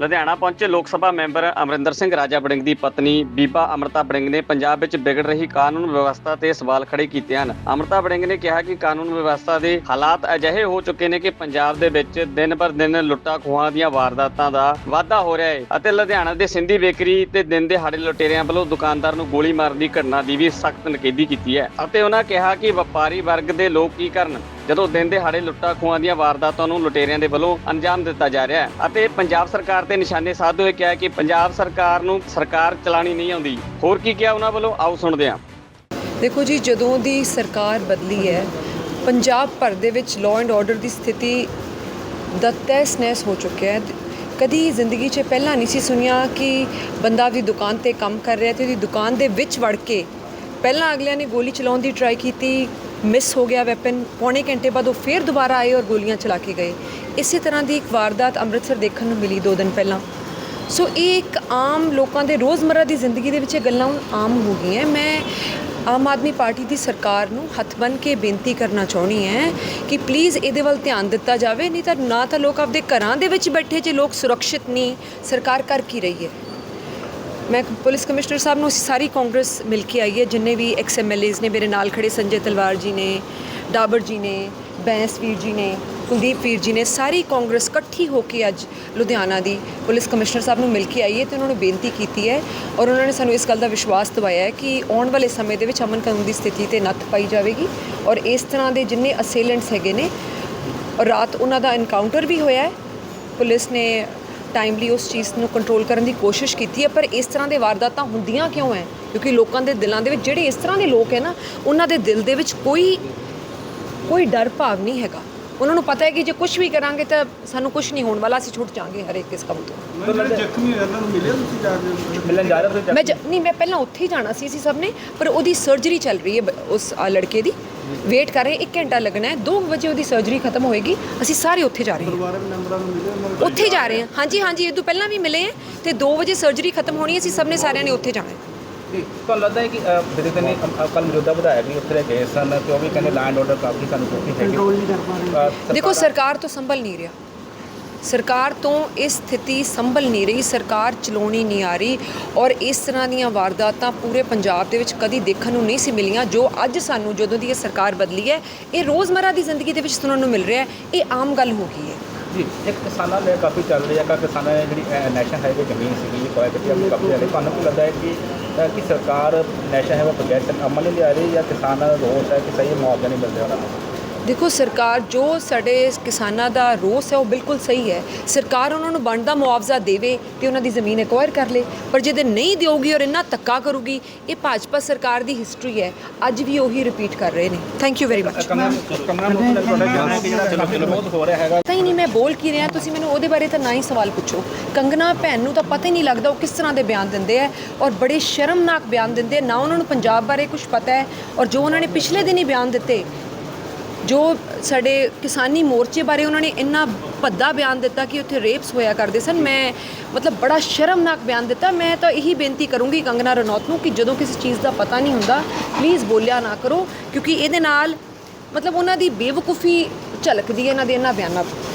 ਲੁਧਿਆਣਾ ਪਹੁੰਚੇ ਲੋਕ ਸਭਾ ਮੈਂਬਰ ਅਮਰਿੰਦਰ ਸਿੰਘ, ਰਾਜਾ ਬੜਿੰਗ ਦੀ ਪਤਨੀ ਬੀਬਾ ਅਮਰਤਾ ਬੜਿੰਗ ਨੇ ਪੰਜਾਬ ਵਿੱਚ ਵਿਗੜ ਰਹੀ ਕਾਨੂੰਨ ਵਿਵਸਥਾ ਤੇ ਸਵਾਲ ਖੜੇ ਕੀਤੇ ਹਨ। ਅਮਰਤਾ ਬੜਿੰਗ ਨੇ ਕਿਹਾ ਕਿ ਕਾਨੂੰਨ ਵਿਵਸਥਾ ਦੇ ਹਾਲਾਤ ਅਜਿਹੇ ਹੋ ਚੁੱਕੇ ਨੇ ਕਿ ਪੰਜਾਬ ਦੇ ਵਿੱਚ ਦਿਨ ਪਰ ਦਿਨ ਲੁੱਟਾਂ ਖੋਹਾਂ ਦੀਆਂ ਵਾਰਦਾਤਾਂ ਦਾ ਵਾਧਾ ਹੋ ਰਿਹਾ ਹੈ ਅਤੇ ਲੁਧਿਆਣਾ ਦੇ ਸਿੰਧੀ ਬੇਕਰੀ ਤੇ ਦਿਨ ਦਿਹਾੜੇ ਲੁਟੇਰਿਆਂ ਵੱਲੋਂ ਦੁਕਾਨਦਾਰ ਨੂੰ ਗੋਲੀ ਮਾਰਨ ਦੀ ਘਟਨਾ ਦੀ ਵੀ ਸਖਤ ਨਿਖੇਧੀ ਕੀਤੀ ਹੈ ਅਤੇ ਉਹਨਾਂ ਕਿਹਾ ਕਿ ਵਪਾਰੀ ਵਰਗ ਦੇ ਲੋਕ ਕੀ ਕਰਨ। ਜਦੋਂ ਦਿਨ ਦਿਹਾੜੇ ਲੁੱਟਾਂ ਖੋਹਾਂ ਦੀਆਂ ਵਾਰਦਾਤਾਂ ਨੂੰ ਲੁਟੇਰਿਆਂ ਦੇ ਵੱਲੋਂ ਅੰਜਾਮ ਦਿੱਤਾ ਜਾ ਰਿਹਾ ਹੈ ਅਤੇ ਪੰਜਾਬ ਸਰਕਾਰ ਤੇ ਨਿਸ਼ਾਨੇ ਸਾਧਦੇ ਹੋਏ ਕਿਹਾ ਕਿ ਪੰਜਾਬ ਸਰਕਾਰ ਨੂੰ ਸਰਕਾਰ ਚਲਾਣੀ ਨਹੀਂ ਆਉਂਦੀ। ਹੋਰ ਕੀ ਕਿਹਾ ਉਹਨਾਂ ਵੱਲੋਂ? ਆਓ ਸੁਣਦੇ ਹਾਂ। ਦੇਖੋ ਜੀ, ਜਦੋਂ ਦੀ ਸਰਕਾਰ ਬਦਲੀ ਹੈ, ਪੰਜਾਬ ਭਰ ਦੇ ਵਿੱਚ ਲਾਅ ਐਂਡ ਆਰਡਰ ਦੀ ਸਥਿਤੀ ਦਾ ਤਹਿਸ-ਨਹਿਸ ਹੋ ਚੁੱਕਿਆ ਹੈ। ਕਦੀ ਜ਼ਿੰਦਗੀ 'ਚ ਪਹਿਲਾਂ ਨਹੀਂ ਸੀ ਸੁਣਿਆ ਕਿ ਬੰਦਾ ਵੀ ਦੁਕਾਨ ਤੇ ਕੰਮ ਕਰ ਰਿਹਾ ਤੇ ਉਹਦੀ ਦੁਕਾਨ ਦੇ ਵਿੱਚ ਵੜ ਕੇ ਪਹਿਲਾਂ ਅਗਲਿਆਂ ਨੇ ਗੋਲੀ ਚਲਾਉਣ ਦੀ ਟਰਾਈ ਕੀਤੀ ਮਿਸ ਹੋ ਗਿਆ ਵੈਪਨ, ਪੌਣੇ ਘੰਟੇ ਬਾਅਦ ਉਹ ਫੇਰ ਦੁਬਾਰਾ ਆਏ ਔਰ ਗੋਲੀਆਂ ਚਲਾ ਕੇ ਗਏ। ਇਸੇ ਤਰ੍ਹਾਂ ਦੀ ਇੱਕ ਵਾਰਦਾਤ ਅੰਮ੍ਰਿਤਸਰ ਦੇਖਣ ਨੂੰ ਮਿਲੀ ਦੋ ਦਿਨ ਪਹਿਲਾਂ। ਸੋ ਇਹ ਇੱਕ ਆਮ ਲੋਕਾਂ ਦੇ ਰੋਜ਼ਮਰਰਾ ਦੀ ਜ਼ਿੰਦਗੀ ਦੇ ਵਿੱਚ ਇਹ ਗੱਲਾਂ ਆਮ ਹੋ ਗਈਆਂ। ਮੈਂ ਆਮ ਆਦਮੀ ਪਾਰਟੀ ਦੀ ਸਰਕਾਰ ਨੂੰ ਹੱਥ ਬੰਨ੍ਹ ਕੇ ਬੇਨਤੀ ਕਰਨਾ ਚਾਹੁੰਦੀ ਹੈ ਕਿ ਪਲੀਜ਼ ਇਹਦੇ ਵੱਲ ਧਿਆਨ ਦਿੱਤਾ ਜਾਵੇ, ਨਹੀਂ ਤਾਂ ਨਾ ਤਾਂ ਲੋਕ ਆਪਦੇ ਘਰਾਂ ਦੇ ਵਿੱਚ ਬੈਠੇ ਜੇ ਲੋਕ ਸੁਰੱਖਿਅਤ ਨਹੀਂ। ਸਰਕਾਰ ਕਰ ਕੀ ਰਹੀ ਹੈ? ਮੈਂ ਪੁਲਿਸ ਕਮਿਸ਼ਨਰ ਸਾਹਿਬ ਨੂੰ ਅਸੀਂ ਸਾਰੀ ਕਾਂਗਰਸ ਮਿਲ ਕੇ ਆਈ ਹੈ, ਜਿੰਨੇ ਵੀ ਐਕਸ ਐਮਐਲਏਜ਼ ਨੇ, ਮੇਰੇ ਨਾਲ ਖੜੇ ਸੰਜੇ ਤਲਵਾਰ ਜੀ ਨੇ, ਡਾਬਰ ਜੀ ਨੇ, ਬੈਂਸ ਵੀਰ ਜੀ ਨੇ, ਕੁਲਦੀਪ ਵੀਰ ਜੀ ਨੇ, ਸਾਰੀ ਕਾਂਗਰਸ ਇਕੱਠੀ ਹੋ ਕੇ ਅੱਜ ਲੁਧਿਆਣਾ ਦੀ ਪੁਲਿਸ ਕਮਿਸ਼ਨਰ ਸਾਹਿਬ ਨੂੰ ਮਿਲ ਕੇ ਆਈ ਹੈ ਤੇ ਉਹਨਾਂ ਨੂੰ ਬੇਨਤੀ ਕੀਤੀ ਹੈ ਔਰ ਉਹਨਾਂ ਨੇ ਸਾਨੂੰ ਇਸ ਗੱਲ ਦਾ ਵਿਸ਼ਵਾਸ ਦਿਵਾਇਆ ਹੈ ਕਿ ਆਉਣ ਵਾਲੇ ਸਮੇਂ ਦੇ ਵਿੱਚ ਅਮਨ ਕਾਨੂੰਨ ਦੀ ਸਥਿਤੀ ਤੇ ਨੱਥ ਪਾਈ ਜਾਵੇਗੀ ਔਰ ਇਸ ਤਰ੍ਹਾਂ ਦੇ ਜਿੰਨੇ ਅਸੇਲੈਂਟਸ ਹੈਗੇ ਨੇ ਔਰ ਰਾਤ ਉਹਨਾਂ ਦਾ ਐਨਕਾਊਂਟਰ ਵੀ ਹੋਇਆ ਹੈ। ਪੁਲਿਸ ਨੇ ਟਾਈਮਲੀ ਉਸ ਚੀਜ਼ ਨੂੰ ਕੰਟਰੋਲ ਕਰਨ ਦੀ ਕੋਸ਼ਿਸ਼ ਕੀਤੀ ਹੈ, ਪਰ ਇਸ ਤਰ੍ਹਾਂ ਦੇ ਵਾਰਦਾਤਾਂ ਹੁੰਦੀਆਂ ਕਿਉਂ ਹੈ? ਕਿਉਂਕਿ ਲੋਕਾਂ ਦੇ ਦਿਲਾਂ ਦੇ ਵਿੱਚ, ਜਿਹੜੇ ਇਸ ਤਰ੍ਹਾਂ ਦੇ ਲੋਕ ਹੈ ਨਾ, ਉਹਨਾਂ ਦੇ ਦਿਲ ਦੇ ਵਿੱਚ ਕੋਈ ਕੋਈ ਡਰ ਭਾਵ ਨਹੀਂ ਹੈਗਾ। ਉਹਨਾਂ ਨੂੰ ਪਤਾ ਹੈ ਕਿ ਜੇ ਕੁਝ ਵੀ ਕਰਾਂਗੇ ਤਾਂ ਸਾਨੂੰ ਕੁਝ ਨਹੀਂ ਹੋਣ ਵਾਲਾ ਅਸੀਂ ਛੁੱਟ ਜਾਾਂਗੇ ਹਰੇਕ ਇਸ ਕੰਮ ਤੋਂ। ਮੈਂ ਜਿਹੜੇ ਜ਼ਖਮੀ ਹੋਏ ਉਹਨਾਂ ਨੂੰ ਮਿਲਿਆ ਤੁਸੀਂ ਜਾ ਕੇ ਮਿਲਣ ਜਾ ਰਹੇ ਹੋ ਮੈਂ ਨਹੀਂ ਮੈਂ ਪਹਿਲਾਂ ਉੱਥੇ ਹੀ ਜਾਣਾ ਸੀ ਅਸੀਂ ਸਭ ਨੇ ਪਰ ਉਹਦੀ ਸਰਜਰੀ ਚੱਲ ਰਹੀ ਹੈ ਉਸ ਲੜਕੇ ਦੀ। ਵੇਟ ਕਰ ਰਹੇ 1 ਘੰਟਾ ਲੱਗਣਾ ਹੈ 2 ਵਜੇ ਉਹਦੀ ਸਰਜਰੀ ਖਤਮ ਹੋਏਗੀ ਅਸੀਂ ਸਾਰੇ ਉੱਥੇ ਜਾ ਰਹੇ ਹਾਂ। ਉੱਥੇ ਜਾ ਰਹੇ ਹਾਂ। ਹਾਂਜੀ ਹਾਂਜੀ ਇਹ ਤੋਂ ਪਹਿਲਾਂ ਵੀ ਮਿਲੇ ਹੈ ਤੇ 2 ਵਜੇ ਸਰਜਰੀ ਖਤਮ ਹੋਣੀ ਹੈ ਅਸੀਂ ਸਭ ਨੇ ਸਾਰਿਆਂ ਨੇ ਉੱਥੇ ਜਾਣਾ ਹੈ। ਤੁਹਾਨੂੰ ਲੱਗਦਾ ਹੈ ਕਿ ਜਿਹੜੇ ਦਿਨ ਕੱਲ ਮੌਜੂਦਾ ਵਿਧਾਇਕ ਵੀ ਉੱਥੇ ਗਏ ਸਨ ਤੇ ਉਹ ਵੀ ਕਹਿੰਦੇ ਲੈਂਡ ਆਰਡਰ ਕਾਫੀ ਸਾਨੂੰ ਹੈਗੀ ਕੰਟਰੋਲ ਨਹੀਂ ਕਰ ਪਾ ਰਹੇ। ਦੇਖੋ ਸਰਕਾਰ ਤੋਂ ਸੰਭਲ ਨਹੀਂ ਰਿਹਾ। ਸਰਕਾਰ ਤੋਂ ਇਹ ਸਥਿਤੀ ਸੰਭਲ ਨਹੀਂ ਰਹੀ ਸਰਕਾਰ ਚਲਾਉਣੀ ਨਹੀਂ ਆ ਰਹੀ ਔਰ ਇਸ ਤਰ੍ਹਾਂ ਦੀਆਂ ਵਾਰਦਾਤਾਂ ਪੂਰੇ ਪੰਜਾਬ ਦੇ ਵਿੱਚ ਕਦੀ ਦੇਖਣ ਨੂੰ ਨਹੀਂ ਸੀ ਮਿਲੀਆਂ ਜੋ ਅੱਜ ਸਾਨੂੰ ਜਦੋਂ ਦੀ ਇਹ ਸਰਕਾਰ ਬਦਲੀ ਹੈ ਇਹ ਰੋਜ਼ਮਰਰਾ ਦੀ ਜ਼ਿੰਦਗੀ ਦੇ ਵਿੱਚ ਸੁਣਨ ਨੂੰ ਮਿਲ ਰਿਹਾ ਹੈ ਇਹ ਆਮ ਗੱਲ ਹੋ ਗਈ ਹੈ। ਜੀ ਇੱਕ ਕਿਸਾਨਾਂ ਲਈ ਕਾਫੀ ਚੱਲ ਰਹੀ ਹੈ ਕਿ ਕਿਸਾਨਾਂ ਨੇ ਜਿਹੜੀ ਨੈਸ਼ਨਲ ਹਾਈਵੇ ਜ਼ਮੀਨ ਸੀਗੀ ਕੋਇਆ ਕਿਤੇ ਆਪਣੀ ਕਬਜ਼ੇ ਵਾਲੇ ਤੁਹਾਨੂੰ ਲੱਗਦਾ ਹੈ ਕਿ ਕਿ ਸਰਕਾਰ ਨੈਸ਼ਨਲ ਹਾਈਵੇ ਪ੍ਰੋਜੈਕਟ ਅਮਲ ਨਹੀਂ ਲਿਆ ਰਹੀ ਜਾਂ ਕਿਸਾਨਾਂ ਦਾ ਰੋਸ ਹੈ ਕਿ ਸਹੀ ਮੁਆਵਜ਼ਾ ਨਹੀਂ ਮਿਲ ਰਿਹਾ ਉਹਨਾਂ ਨੂੰ। ਦੇਖੋ ਸਰਕਾਰ ਜੋ ਸਾਡੇ ਕਿਸਾਨਾਂ ਦਾ ਰੋਸ ਹੈ ਉਹ ਬਿਲਕੁਲ ਸਹੀ ਹੈ। ਸਰਕਾਰ ਉਹਨਾਂ ਨੂੰ ਬਣਦਾ ਮੁਆਵਜ਼ਾ ਦੇਵੇ ਤੇ ਉਹਨਾਂ ਦੀ ਜ਼ਮੀਨ ਐਕਵਾਇਰ ਕਰ ਲੇ। ਪਰ ਜੇ ਤੇ ਨਹੀਂ ਦੇਊਗੀ ਔਰ ਇੰਨਾ ਧੱਕਾ ਕਰੂਗੀ ਇਹ ਭਾਜਪਾ ਸਰਕਾਰ ਦੀ ਹਿਸਟਰੀ ਹੈ। ਅੱਜ ਵੀ ਉਹੀ ਰਿਪੀਟ ਕਰ ਰਹੇ ਨੇ। ਥੈਂਕ ਯੂ ਵੈਰੀ ਮਚ ਕਮਰਾ ਕਮਰਾ ਮੁੱਖ ਦਾ ਤੁਹਾਡਾ ਕਹਿਣਾ ਹੈ ਕਿ ਜਿਹੜਾ ਕਾਫੀ ਵਿਰੋਧ ਹੋ ਰਿਹਾ ਹੈਗਾ। ਪਤਾ ਹੀ ਨਹੀਂ ਮੈਂ ਬੋਲ ਕੀ ਰਿਹਾ ਤੁਸੀਂ ਮੈਨੂੰ ਉਹਦੇ ਬਾਰੇ ਤਾਂ ਨਾ ਹੀ ਸਵਾਲ ਪੁੱਛੋ। ਕੰਗਨਾ ਭੈਣ ਨੂੰ ਤਾਂ ਪਤਾ ਹੀ ਨਹੀਂ ਲੱਗਦਾ ਉਹ ਕਿਸ ਤਰ੍ਹਾਂ ਦੇ ਬਿਆਨ ਦਿੰਦੇ ਆ ਔਰ ਬੜੇ ਸ਼ਰਮਨਾਕ ਬਿਆਨ ਦਿੰਦੇ ਨਾ ਉਹਨਾਂ ਨੂੰ ਪੰਜਾਬ ਬਾਰੇ ਕੁਝ ਪਤਾ ਹੈ ਔਰ ਜੋ ਉਹਨਾਂ ਨੇ ਪਿਛਲੇ ਦਿਨ ਹੀ ਬਿਆਨ ਦਿੱਤੇ ਜੋ ਸਾਡੇ ਕਿਸਾਨੀ ਮੋਰਚੇ ਬਾਰੇ ਉਹਨਾਂ ਨੇ ਇੰਨਾ ਭੱਦਾ ਬਿਆਨ ਦਿੱਤਾ ਕਿ ਉੱਥੇ ਰੇਪਸ ਹੋਇਆ ਕਰਦੇ ਸਨ, ਮੈਂ ਮਤਲਬ ਬੜਾ ਸ਼ਰਮਨਾਕ ਬਿਆਨ ਦਿੱਤਾ। ਮੈਂ ਤਾਂ ਇਹੀ ਬੇਨਤੀ ਕਰੂੰਗੀ ਕੰਗਨਾ ਰਣੌਤ ਨੂੰ ਕਿ ਜਦੋਂ ਕਿਸੇ ਚੀਜ਼ ਦਾ ਪਤਾ ਨਹੀਂ ਹੁੰਦਾ ਪਲੀਜ਼ ਬੋਲਿਆ ਨਾ ਕਰੋ, ਕਿਉਂਕਿ ਇਹਦੇ ਨਾਲ ਮਤਲਬ ਉਹਨਾਂ ਦੀ ਬੇਵਕੂਫੀ ਝਲਕਦੀ ਹੈ ਇਹਨਾਂ ਦੇ ਇਹਨਾਂ ਬਿਆਨਾਂ ਤੋਂ।